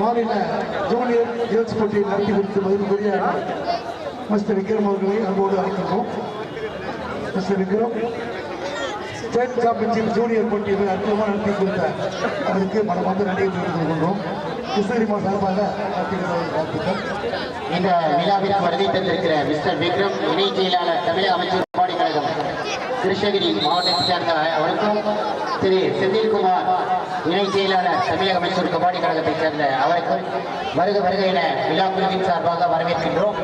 மாநில junior girls போட்டியை நடத்தி கொடுத்து மதிப்புக்குரிய மிஸ்டர் விக்ரம் அவர்களை அன்போடு அழைக்கின்றோம். Mister Vikram state championship junior போட்டியை அற்புதமாக நடத்தி கொடுத்த அவருக்கு மனமார்ந்த நன்றியை தெரிவித்துக் கொள்கின்றோம் கிருஷ்ணகிரி சார்பாக இந்த விழாவிற்கு வருகை தந்திருக்கிற மிஸ்டர் விக்ரம் இணை செயலாளர் தமிழக அமைச்சர் பாடி கழகம். கிருஷ்ணகிரி மாவட்டத்தை சேர்ந்த அவருக்கும் திரு செந்தில்குமார் இணை செயலாளர் தமிழக அமைச்சர் கபாடி கழகத்தைச் சேர்ந்த அவருக்கும் வருக வருக என விழா குழுவின் சார்பாக வரவேற்கின்றோம்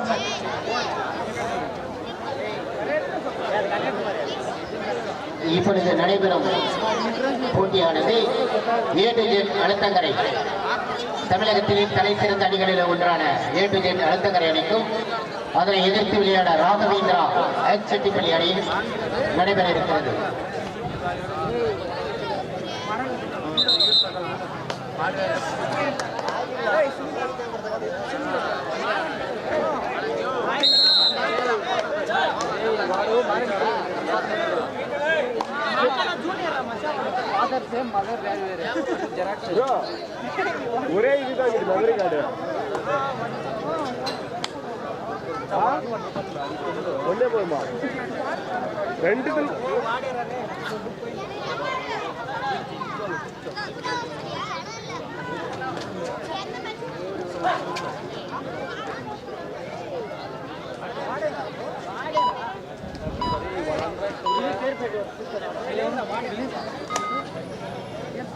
Thank you. இப்பொழுது நடைபெறும் போட்டியானது ஏ டு ஜெட் அழுத்தங்கரை. தமிழகத்தின் தலை சிறந்த அணிகளில் ஒன்றான ஏ டு ஜெட் அழுத்தங்கரை அணிக்கும் அதனை எதிர்த்து விளையாட ராகவேந்திரா எச் செட்டிப்பள்ளி அணியும் நடைபெற இருக்கிறது ஒரே இதுதான் இது மெமரி கார்டு ஒன்னே போதுமா? ரெண்டு Dil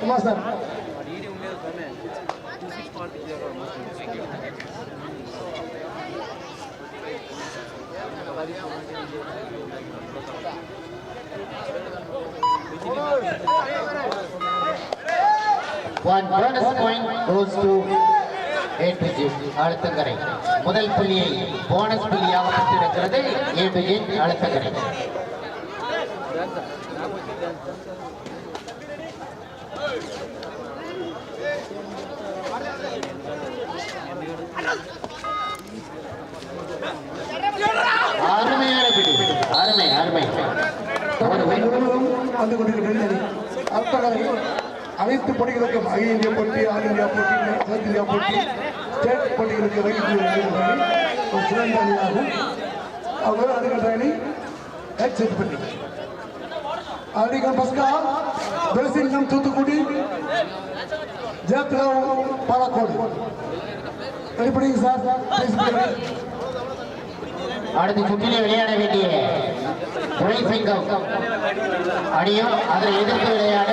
Kumar sir One bonus point goes to A to J Azhuthangarai. முதல் புள்ளியை போனஸ் புள்ளியாக பெற்றிருக்கிறது A to J அழுத்தங்கரை. அருமையான பிடி அருமை அருமை ஒரு win. முழுவதும் வந்து கொண்டிருக்கிறது அணி அத்தகைய அனைத்து போட்டிகளுக்கும் அகில இந்திய போட்டி ஆல் இந்தியா போட்டி சவுத் இந்தியா போட்டி ஸ்டேட் போட்டிகளுக்கு வகித்து ஒரு சிறந்த அணியாகும். அவங்க அடுக்கின்ற அணி எக்ஸைட் பண்ணி. அடிக்கம் பஸ்கா பெருசிங்கம் தூத்துக்குடி ஜெயத்ராவ் பாலக்கோடு. எப்படிங்க சார்? பேசுகிறீங்க அடுத்த சுற்றிலே விளையாட வேண்டிய துணை அணியும் அதை எதிர்த்து விளையாட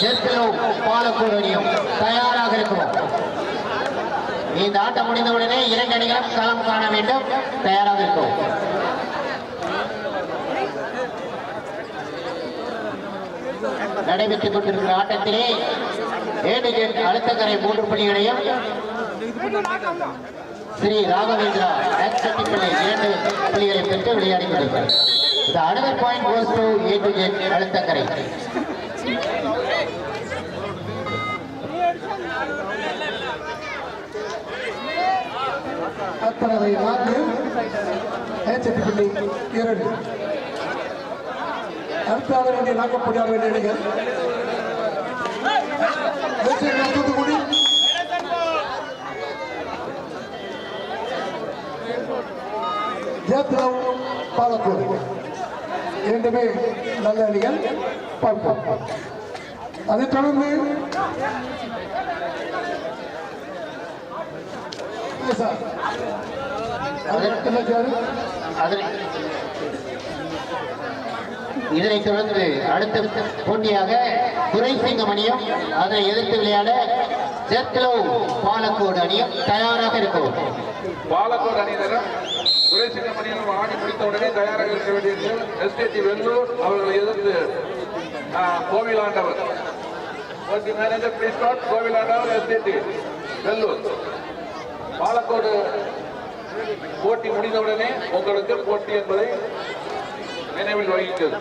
ஜெர்கலோ பாலக்கூர் அணியும் தயாராக இருக்கும். இந்த ஆட்டம் முடிந்தவுடனே இரண்டு அணிகளும் களம் காண வேண்டும். தயாராக இருக்கும். நடைபெற்றுக் கொண்டிருக்கிற ஆட்டத்திலே ஏடுஜெட் அழுத்தக்கரை மூன்று புள்ளிகளையும் ஸ்ரீ ராகவேந்திரா ஆக்சட்டிப்பிள்ளை இரண்டு புள்ளிகளை பெற்று விளையாடி கொண்டிருக்கிறார். The another point goes to A to Z அழுத்தக்கரை அத்தனை நான்கு ஏச்சட்டிப்பள்ளி இரண்டு. அடுத்த ஆட வேண்டிய நாக்கப்படியாட வேண்டிய ஜெயத்ராவ் பாலக்கோடு இரண்டுமே நல்ல அணிகள் பார்ப்போம். அதைத் தொடர்ந்து இதனைத் தொடர்ந்து அடுத்த போட்டியாக துரைசிங்கம் அணியும் அதனை எதிர்த்து விளையாட ஜெர்கலோ பாலக்கோடு அணியும் தயாராக இருக்கும். பாலக்கோடு அணியினரும் துரை பணியில் ஆடி முடித்த உடனே தயாராக இருக்க வேண்டியது எஸ்டேடி வெள்ளூர் அவர்களை எதிர்த்து கோவிலாண்டவர். ஓகே மேனேஜர் பிளீஸ் நாட் கோவிலாண்டவர் எஸ்டேடி வெள்ளூர் பாலக்கோடு போட்டி முடிந்தவுடனே உங்களுக்கு போட்டி என்பதை நினைவில் வகிக்கிறது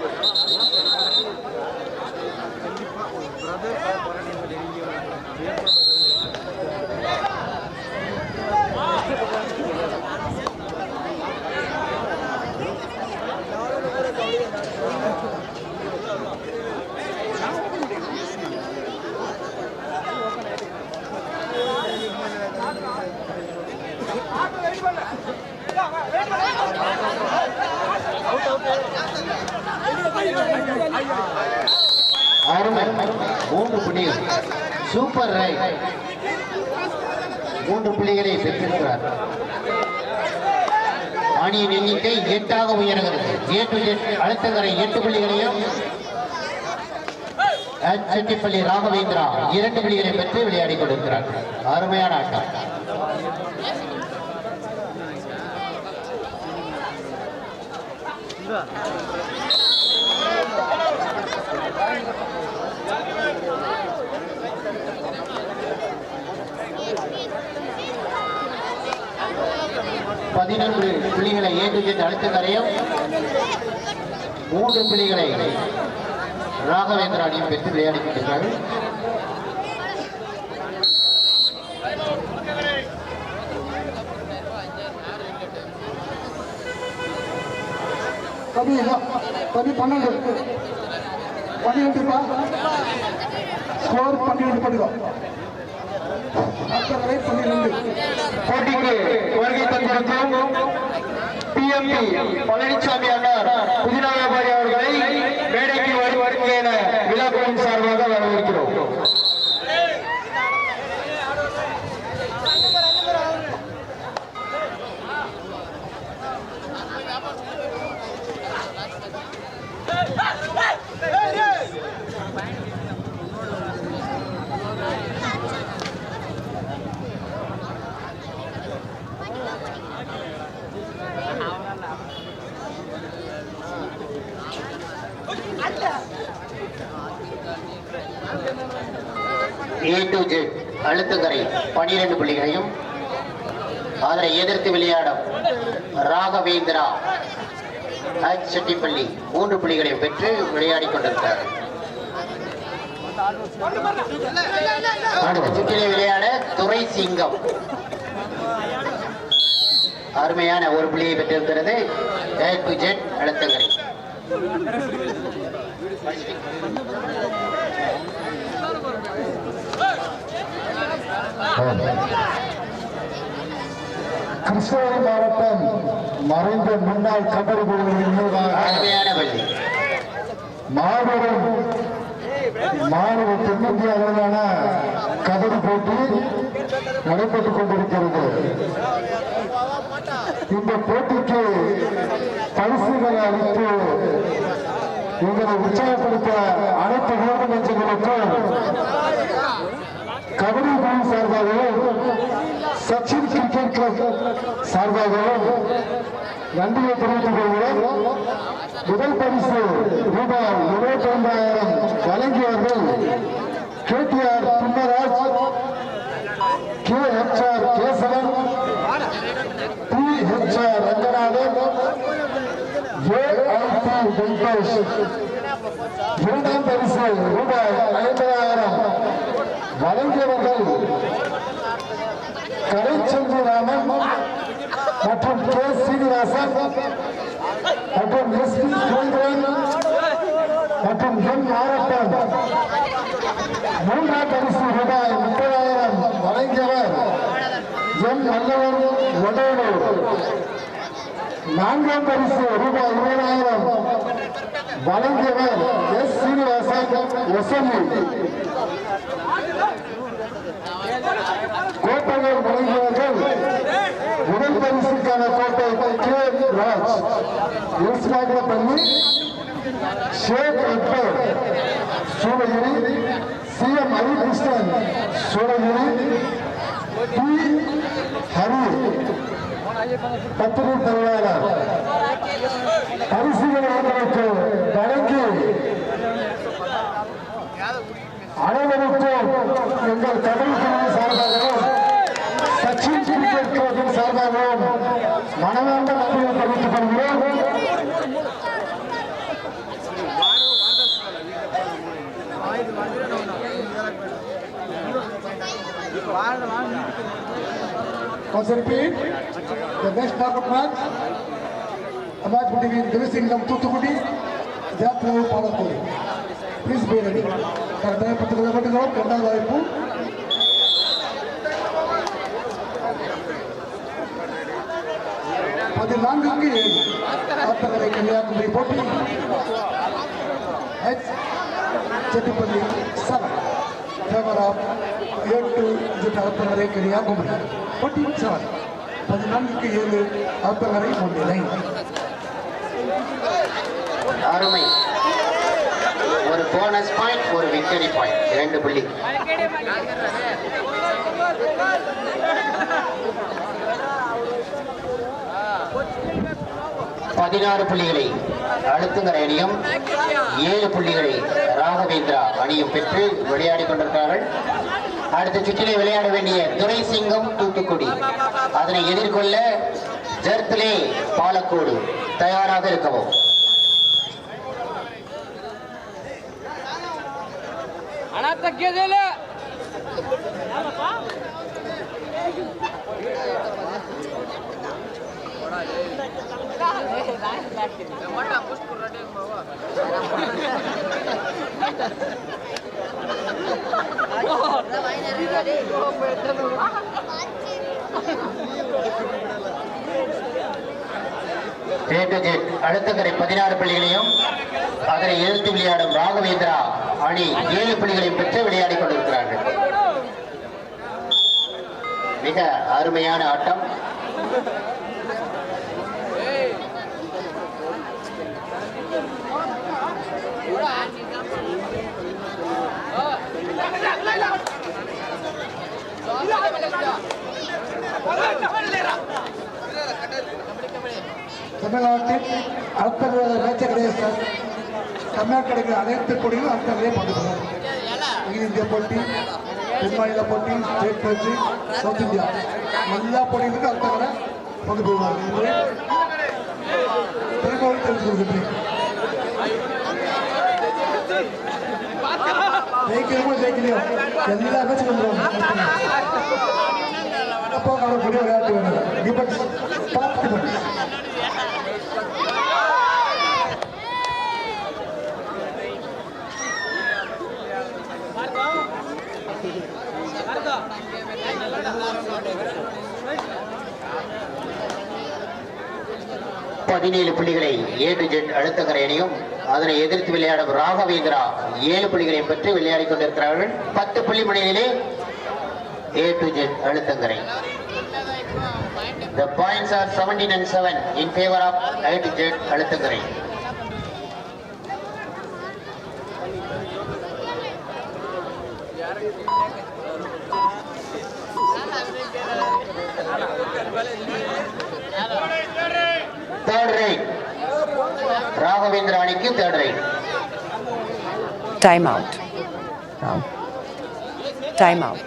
அருமை. மூன்று புள்ளிகள் சூப்பர் ரைட். மூன்று புள்ளிகளை பெற்றிருக்கிறார். அணியின் எண்ணிக்கை எட்டாக உயர்கிறது. ஏ டு அழுத்தங்கரை எட்டு புள்ளிகளையும் செட்டிப்பள்ளி ராகவேந்திரா இரண்டு புள்ளிகளை பெற்று விளையாடிக் கொண்டிருக்கிறார். அருமையான ஆட்டம். பதினொன்று புள்ளிகளை ஏ டு ஜெட் மூன்று புள்ளிகளை ராகவேந்திரா அணியும் பெற்று விளையாடி கொண்டிருக்கிறார்கள். கம்மி இல்லை கம்மி பன்னெண்டு பன்னிரெண்டுப்பா ஸ்கோர் பன்னிரெண்டு பண்ணுங்க அக்கறை பன்னிரெண்டு போட்டிக்கு வருகை தந்திருக்கும் பிஎம்பி பழனிசாமி அண்ணார் புதினா வியாபாரி அவர்களை ஏ டு ஜெட் அழுத்தங்கரை பனிரெண்டு புள்ளிகளையும் அதனை எதிர்த்து விளையாடும் ராகவேந்திரா. ஹச் செட்டிப்பள்ளி மூன்று புள்ளிகளையும் பெற்று விளையாடிக் கொண்டிருக்கிறார். அடுத்த சுற்றிலே விளையாட துறை சிங்கம். அருமையான ஒரு புள்ளியை பெற்றிருக்கிறது. A to Z Azhuthangarai Krishnagiri மாவட்டம் மறைந்த முன்னாள் கபடி பள்ளி மாபெரும் மாநில தென்னிந்திய அளவிலான கபடி போட்டி நடைபெற்றுக் கொண்டிருக்கிறது. இந்த போட்டிக்கு பரிசுகளை அளித்து எங்களை உற்சாகப்படுத்த அனைத்து வீர நெஞ்சங்களுக்கும் கபடி சச்சின் கிரிக்கெட் கிளப் சார்பாகவும் நன்றியை தெரிவித்துக் கொள்கிறோம். முதல் பரிசு ரூபாய் இருபத்தி ஐந்தாயிரம் வழங்கியவர்கள் KDR Thimmaraj K H R Kesavan P H R Ranganathan A I P Venkatesh இரண்டாம் பரிசு ரூபாய் ஐம்பதாயிரம் வழங்கியவர்கள் கலைச்செல்வி ராமன் மற்றும் கே சீனிவாசன் மற்றும் எஸ் பி சுரேந்திரன் மற்றும் எம் மாரப்பன் மூன்றாம் பரிசு ரூபாய் முப்பதாயிரம் வழங்கியவர் எம் நல்லவர் வடேலூர் நான்காம் பரிசு ரூபாய் இருபதாயிரம் வழங்கியவர் எஸ் சீனிவாசன் ஒசலி கோட்டைகள் வழங்கியவர்கள் முதல் பரிசுக்கான கோப்பை எஸ்மாகப்பள்ளி Sheikh Akbar Soolagiri CM M Harikrishnan Soolagiri P Hari பத்திரிகை தலைவர் பரிசுகளை உங்களுக்கு வழங்கி அனைவருக்கும் எங்கள் தமிழ் குழு சார்பாகவும் சச்சின் கிரிக்கெட் கிளப்பின் சார்பாகவும் மனமார்ந்த நன்றியை தெரிவித்துக் கொள்கிறோம் Once repeat, the next knockout match, a match between Divisingam Tutukudi, Jatru Palakuri. Please be ready. கரெக்டாக பத்து கிலோமீட்டர் இரண்டாவது வாய்ப்பு பதினான்குக்கு ஏழு ஆத்தங்கரை கன்னியாகுமரி போட்டி ஹெச் செட்டிப்பள்ளி செவன் கேமரா எட்டு இது ஆத்தங்கரை கன்னியாகுமரி போட்டி செவன் பதினான்குக்கு ஏழு ஆத்தங்கரை முன்னிலை அருமை. ஒரு போனஸ் பாயிண்ட் ஒரு விக்டரி பாயிண்ட் இரண்டு புள்ளி. பதினாறு புள்ளிகளை. அழுத்துங்கரையணியும் ஏழு புள்ளிகளை ராகவேந்திரா அணியும் பெற்று விளையாடி கொண்டிருக்கிறார்கள். அடுத்த சுற்றிலே விளையாட வேண்டிய துரை சிங்கம் தூத்துக்குடி. அதனை எதிர்கொள்ள ஜெர்த்லே பாலக்கோடு தயாராக இருக்கவும். அனா அடுத்த கரை பதினாறு புள்ளிகளையும் அதனை எதிர்த்து விளையாடும் ராகவேந்திரா அணி ஏழு புள்ளிகளையும் பெற்று விளையாடிக் கொண்டிருக்கிறார்கள். மிக அருமையான ஆட்டம். தமிழ்நாட்டில் அடுத்த மேட்சே கிடையாது சார் தமிழ்நாட்டில் கிடைக்கிற அனைத்து போட்டிகளும் அடுத்தவர்களே பங்கு அகில இந்திய போட்டி தென்மாநில போட்டி ஸ்டேட் போட்டி சவுத் இந்தியா. எல்லா போட்டிகளுக்கும் அடுத்தவரை பங்கு பெறுவார்கள் என்பதை திரும்பவும் தெரிந்து கொள்கின்றேன் ஜெயிக்கிறமோ ஜெயிக்கலையோ எல்லா மேட்சும் வந்துடும் அப்போ அவர்களுடைய விளையாட்டு வேணும். டாப் பதினேழு புள்ளிகளை ஏ டு ஜெட் அடுத்த அணியும் அதனை எதிர்த்து விளையாடும் ராகவேந்திரா ஏழு புள்ளிகளையும் பெற்று விளையாடிக் கொண்டிருக்கிறார்கள். பத்து புள்ளி முனையிலே A to Z Azhuthangarai The points are 17 and 7 in favor of A to Z Azhuthangarai third raid Raghavendra அணிக்கு third raid out. Now. Time out.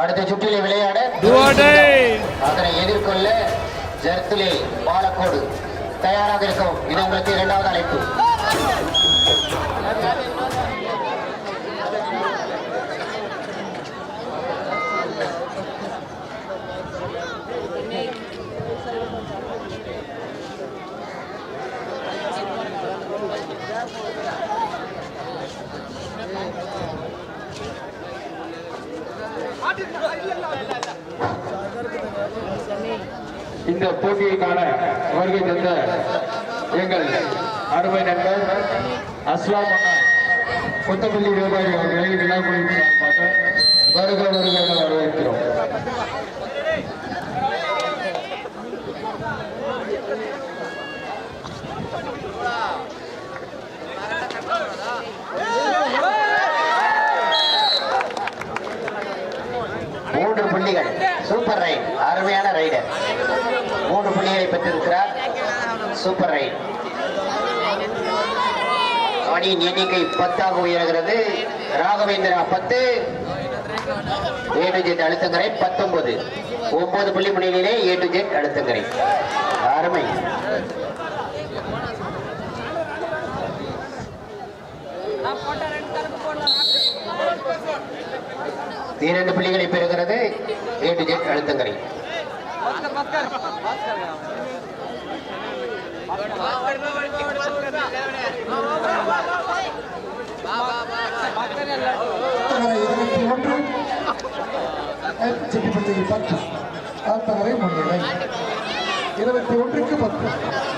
அடுத்த சுற்றிலே விளையாட அதனை எதிர்கொள்ள ஜெர்த்துலே பாலக்கோடு தயாராக இருக்கும் இது உங்களுக்கு இரண்டாவது அழைப்பு இந்த போட்டியைக்கான வருகை தந்த எங்கள் அருமை நண்பர் அஸ்லாம் அண்ணா. கொத்தப்பள்ளி வியாபாரி அவர்களை விழாக்குழுவின் சார்பாக வருக வருக என வரவேற்கிறோம். மூன்று புள்ளிகள். Super raid. அருமையான ரைடர். மூன்று புள்ளிகளை பெற்றிருக்கிறார். சூப்பர் ரைட் அணியின் எண்ணிக்கை பத்தாக உயர்கிறது. ராகவேந்திரா பத்து. ஏ டு ஜெட் அழுத்தங்கரை பத்தொன்பது. ஒன்பது புள்ளி முன்னிலையிலே ஏ டு ஜெட் அழுத்தங்கரை. அருமை. இரண்டு புள்ளிகளை பெறுகிறது. A to Z Azhuthangarai. இருபத்தி ஒன்று செட்டிப்பட்டி பத்து ஆத்தங்கரை முன்னிலை இருபத்தி ஒன்றுக்கு பத்து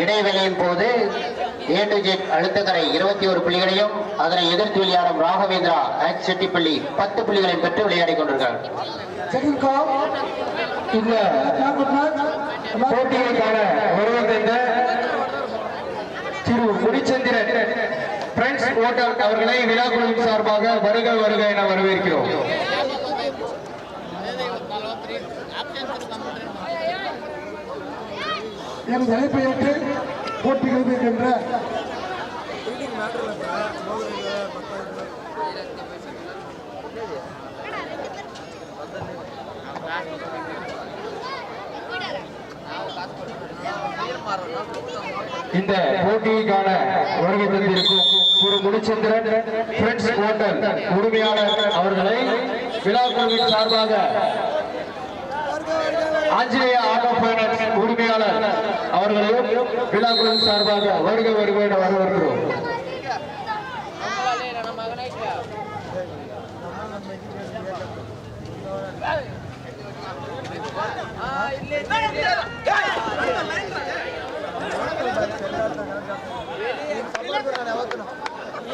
இடைவேளையின் போது ஏ டு ஜெட் அழுத்தங்கரை இருபத்தி ஒரு புள்ளிகளையும் அதனை எதிர்த்து விளையாடும் ராகவேந்திரா ஆக்ஸ் செட்டிப்பள்ளி பத்து புள்ளிகளையும் பெற்று விளையாடிக் கொண்டிருக்கிறார். இந்த போட்டிகளுக்கான வருவந்த திரு முடிச்சந்திரன் பிரெண்ட்ஸ் ஓட்டல் அவர்களை விழாக்குழுவின் சார்பாக வருக வருக என வரவேற்கிறோம். என் அழைப்பை ஏற்று போட்டிகள் இருக்கின்ற இந்த போட்டிக்கான வருகை தந்திருக்கும் திரு முனிச்சந்திரன் பிரெண்ட்ஸ் ஹோட்டல் உரிமையாளர் அவர்களை விழாக்குழுவின் சார்பாக ஆஞ்சநேய ஆட்டோ பைனான்ஸ் உரிமையாளர் அவர்களையும் விழாக்குழு சார்பாக வருக வருக என வரவேற்கிறோம்.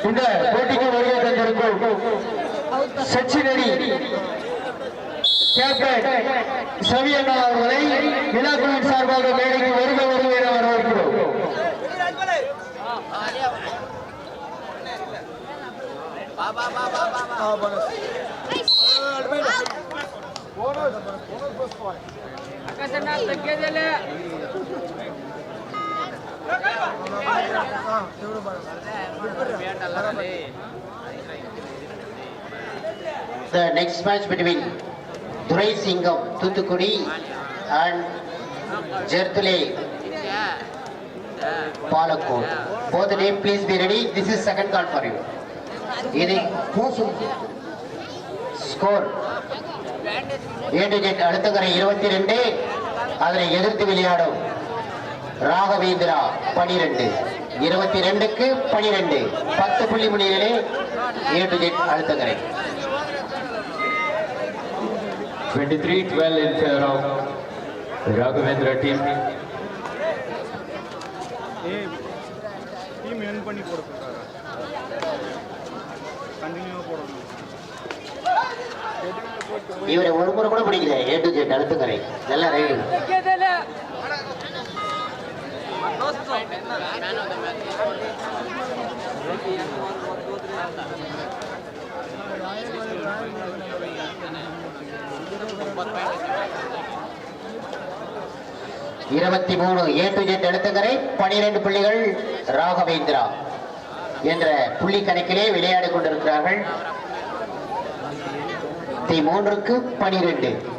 இந்த போட்டிக்கு வருகை தந்திருக்கும் செச்சினரி கேப்டன் சவியண்ணா அவர்களை விழாக்குழுவின் சார்பாக மேடைக்கு வருக வருக என வரவேற்கிறோம். The next match Duraisingam Thoothukudi and ஜெர்துலே Palacode both name please be ready this is second call for you இது பூசும் ஸ்கோர் ஏழு விக்கெட் அடுத்த கரை இருபத்தி ரெண்டு அதனை எதிர்த்து விளையாடும் ராகவேந்திரா பனிரெண்டு இருபத்தி ரெண்டுக்கு பனிரெண்டு பத்து புள்ளி மணி நேரம் ஏழு விக்கெட் அடுத்த 23-12 in favor of Raghavendra team. Team இவரை ஒரு முறை கூட பிடிக்கல ஏ டு ஜெட் அடுத்த கரை நல்லா ரைடு Thank you. இருபத்தி மூணு ஏ டு ஜெட் அடுத்தக்கரை பனிரெண்டு புள்ளிகள் ராகவேந்திரா என்ற புள்ளி கணக்கிலே விளையாடிக் கொண்டிருக்கிறார்கள். மூன்றுக்கு பனிரெண்டு.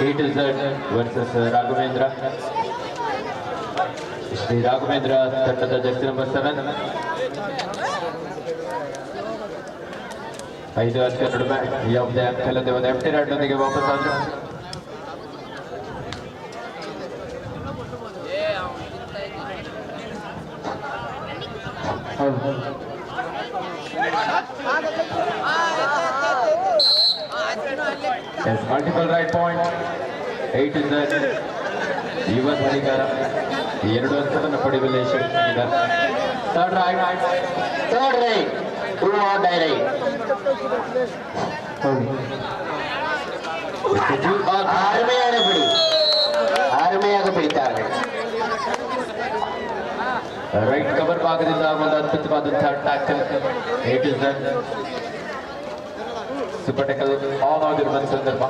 A to Z versus Raghavendra Shri Raghavendra ತಂಡದ ಜರ್ಸಿ ನಂಬರ್ ಸೆವೆನ್ ಐದು ವರ್ಷ ನಡುವೆ ಯಾವುದೇ ಅಂಕ ಇಲ್ಲದೆ ಒಂದು ಎಂಟಿ ರನ್ನೊಂದಿಗೆ ವಾಪಸ್ ಆದ್ರು Yes, multiple right point. Eight is that. ಯುವ ಧರಿಗಾರ ಎರಡು ಅಂಕವನ್ನು ಪಡೆಯುವಲ್ಲಿ ಯಶಸ್ವಿಯಾಗಿದ್ದಾರೆ third raid third raid do or die raid அருமையான பிடி அருமையாக பிடித்தார்கள் ರೈಟ್ ಕವರ್ ಭಾಗದಿಂದ ಒಂದು ಅದ್ಭುತವಾದಂತಹ tackle what is that super tackle on ಆಗಿರುವ ಸಂದರ್ಭ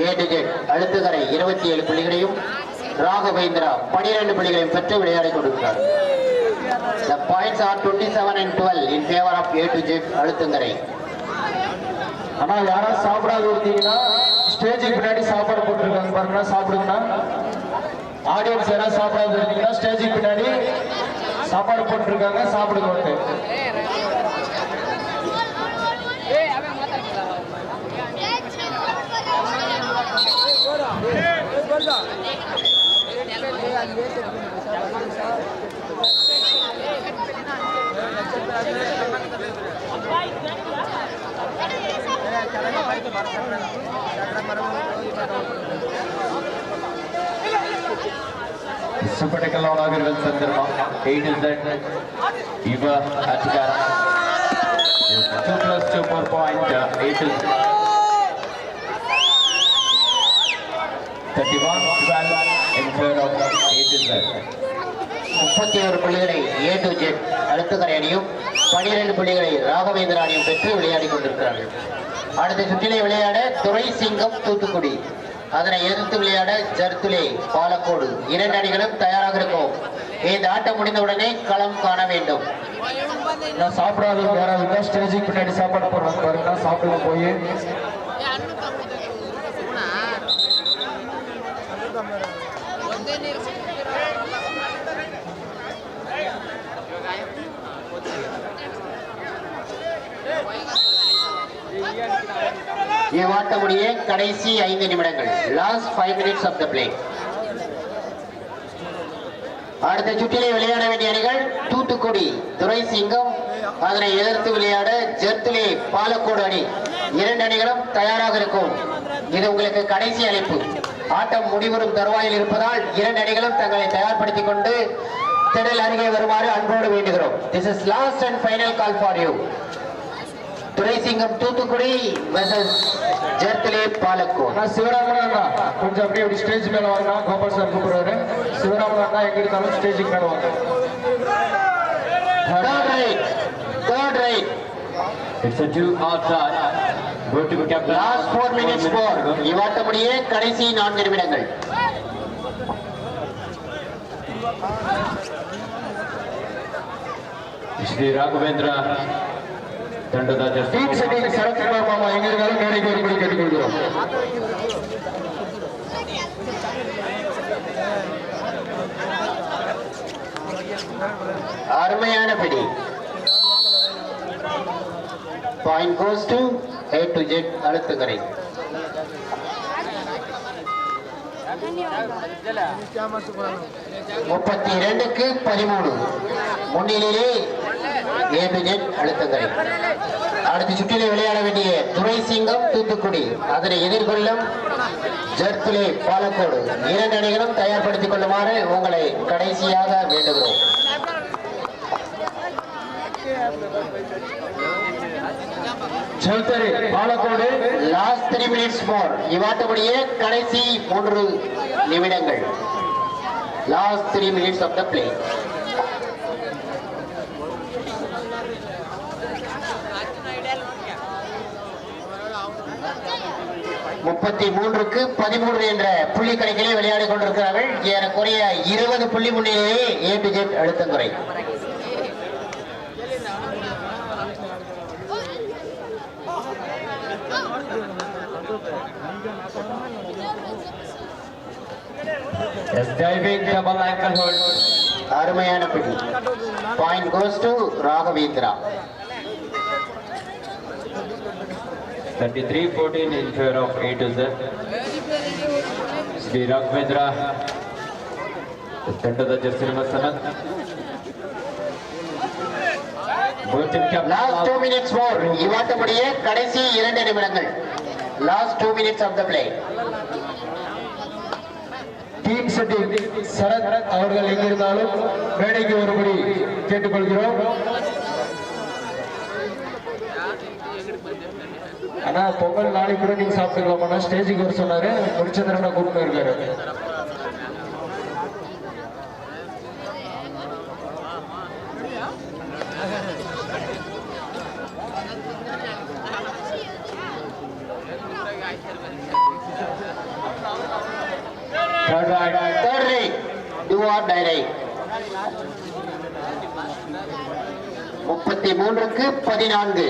ஏ டு ஜெட் இருபத்தி ஏழு புள்ளிகளையும் ராகவேந்திரா பனிரெண்டு புள்ளிகளையும் பெற்று விளையாடி கொடுக்கிறார் The points are 27 and 12 in favor of A to Z. அழுத்துங்கரை ஆனா யாராவது சாப்பிடாத இருந்தீங்கன்னா ஸ்டேஜுக்கு பின்னாடி சாப்பாடு போட்டுருக்காங்க பாருங்க சாப்பிடுங்கண்ணா. ஆடியன்ஸ் யாராவது சாப்பிடாத இருந்தீங்கன்னா ஸ்டேஜுக்கு பின்னாடி சாப்பாடு போட்டுருக்காங்க சாப்பிடுங்க ಸೂಪರ್ ಟೆಕಲ್ ಆನ್ ಆಗಿರುವ ಸಂದರ್ಭ ಏಟ್ ಇಸ್ ದಟ್ ಯುವ ಆಟಗಾರ two plus two four point what is 31, 12 in முப்பத்தி ஒரு புள்ளிகளை ஏ டு ஜெட் அழுத்துக்கரை அணியும் பனிரெண்டு புள்ளிகளை ராகவேந்திர அணியும் பெற்று விளையாடி கொண்டிருக்கிறார்கள். அடுத்த சுற்றிலே விளையாட துறை சிங்கம் தூத்துக்குடி. அதனை எதிர்த்து விளையாட ஜர்துலே பாலக்கோடு. இரண்டு அணிகளும் தயாராக இருக்கும். இந்த ஆட்டம் முடிந்தவுடனே களம் காண வேண்டும். சாப்பிடாதவங்க யாராவது ஸ்டேஜுக்கு பின்னாடி சாப்பாடு போடுறாங்க பாருங்க சாப்பிடுவோம் போய். இவ்வாட்டமுடைய கடைசி ஐந்து நிமிடங்கள். Last five minutes of the play அடுத்த சுற்றிலே விளையாட வேண்டிய அணிகள் தூத்துக்குடி துரை சிங்கம் அதனை எதிர்த்து விளையாட ஜெர்த்துலே பாலக்கோடு அணி. இரண்டு அணிகளும் தயாராக இருக்கும். இது உங்களுக்கு கடைசி அழைப்பு. ஆட்டம் முடிவரும் தருவாயில் இருப்பதால் இரண்டு அணிகளும் தங்களை தயார்படுத்திக் கொண்டு திடல் அருகே வருமாறு அன்போடு வேண்டுகிறோம். This is last and final call for you Duraisingam Thoothukudi versus Palacode. நான் சிவராமன் அண்ணா கொஞ்சம் அப்படியே அப்படி ஸ்டேஜ் மேல வாங்க கோபால் சார் கூப்பிடுவாரு சிவராமன் அண்ணா எங்க இருந்தாலும் ஸ்டேஜுக்கு மேல வாங்க. Third it's a two out shot go to the captain. Last 4 minutes score இவாட்டமுடியே கடைசி 4 நிமிடங்கள். ஸ்ரீ ராகவேந்திரா தண்டதாஜர் ஸ்வீட் செட்டிங் சரத்குமார் மாமா எங்க இருந்தாலும் மேடைக்கு அருமையான பிடி. Point goes to A to Z Azhuthangarai முப்பத்தி இரண்டுக்கு பதிமூணு. முன்னிலையே ஏபி நெட் அழுத்தங்களை. அடுத்த சுற்றிலே விளையாட வேண்டிய துரை சிங்கம் தூத்துக்குடி. அதனை எதிர்கொள்ளும் ஜெர்பிலே பாலக்கோடு. இரண்டு அணிகளும் தயார்படுத்திக் கொள்ளுமாறு உங்களை கடைசியாக வேண்டுகிறோம். செல்தரி Palacode. Last three minutes more இவ்வாட்டமுடைய கடைசி மூன்று நிமிடங்கள். Last three minutes of the play முப்பத்தி மூன்றுக்கு பதிமூன்று என்ற புள்ளி கணக்கிலே விளையாடிக் கொண்டிருக்கிறார்கள். ஏறக்குறைய இருபது புள்ளி முன்னிலேயே ஏ டு ஜெட் அழுத்தங்குறை அருமையான பிடி. Point goes to Raghavendra 33-14 in favor of A to Z. Sri Raghavendra. The center of the jersey number இவாட்டமுடைய கடைசி இரண்டு நிமிடங்கள். Last two minutes of the play team setting Sarath அவர்கள் எங்கிருந்தாலும் மேடைக்கு வரும்படி கேட்டுக்கொள்கிறோம். ஆனா பொங்கல் நாளைக்கு கூட நீங்க சாப்பிட்டுக்கலாமா ஸ்டேஜுக்கு வர சொன்னாரு. முடிச்சந்திரனை கூப்பிட்டு இருக்காரு ஆர் முப்பத்தி மூன்றுக்கு பதினான்கு.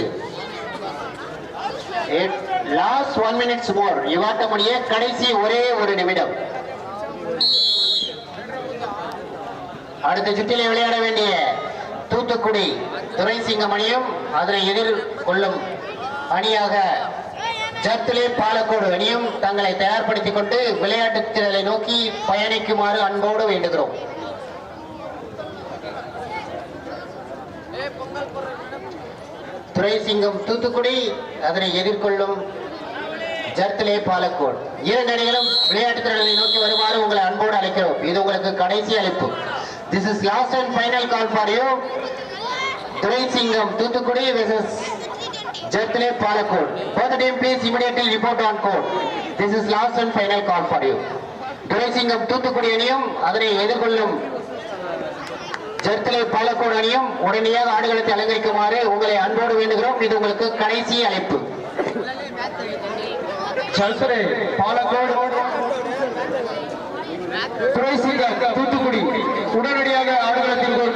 லாஸ்ட் ஒன் மினிட்ஸ் மோர் இவாட்டமுடைய கடைசி ஒரே ஒரு நிமிடம். அடுத்த சுற்றிலே விளையாட வேண்டிய தூத்துக்குடி துரைசிங்கம் அணியும் அதனை எதிர்கொள்ளும் அணியாக ஜத்திலே பாலக்கோடு அணியும் தங்களை தயார்படுத்திக் கொண்டு விளையாட்டு திறலை நோக்கி பயணிக்குமாறு அன்போடு வேண்டுகிறோம். துரைசிங்கம் தூத்துக்குடி அதனை எதிர்கொள்ளும் ஜர்த்திலே பாலக்கோடு. இரண்டு அணிகளும் விளையாட்டுத் திறனை நோக்கி வருமாறு உங்களை அன்போடு அழைக்கிறோம். இது உங்களுக்கு கடைசி அழைப்பு. This is last and final call for you Duraisingam Thoothukudi versus ஜர்த்திலே Palacode. Both team please immediately report on court this is last and final call for you Duraisingam Thoothukudi அணியும் அதனை எதிர்கொள்ளும். ஜர்த்திலே பாலக்கோடு அணியும் உடனடியாக ஆடுகளத்தை அலங்கரிக்குமாறு உங்களை அன்போடு வேண்டுகிறோம். இது உங்களுக்கு கடைசி அழைப்பு. சல்சரே பாலக்கோடு. துரைசிங்கம் தூத்துக்குடி. உடனடியாக ஆடுகளத்தில் ஒரு